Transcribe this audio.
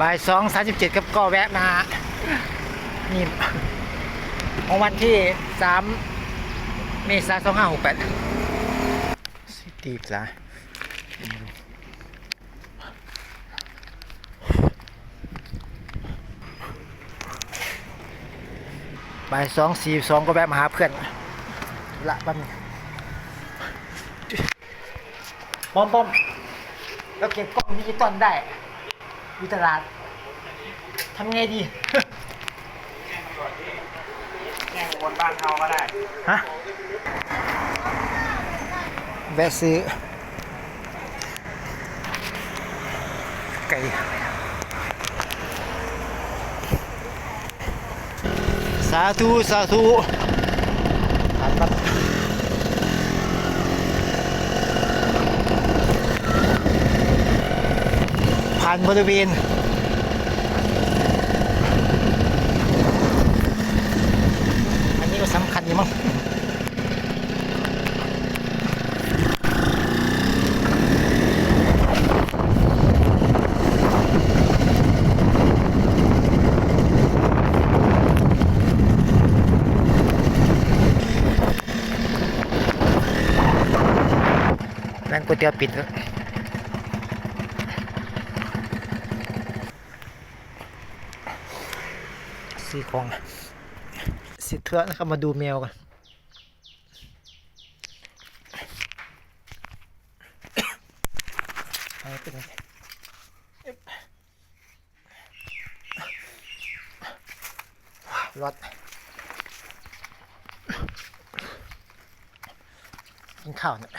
บ่ายสองสามสิบเจ็ดครับก็แวะมานี่ของวันที่สามเมษายนสองห้าหกแปดสิตีปลาบ่ายสองสี่สองก็แวะมาหาเพื่อนละบ้านงปอมปอมเราเก็บกล้องดิจิตอลได้ อยู่ตลาดทำไงดีแจ้งคนบ้านเขาก็ได้ ฮะ แวะซื้อ ไก่สาธุ สาธุผ่านครัานบริเวณอันนี้ก็สำคัญอยู่มั้งร้านก๋วยเตี๋ยวปิดแล้ว ซื้อของสิเถื่อนะครับมาดูแมวกันเป็นไงอึ๊บรถกินข้าวเนี่ย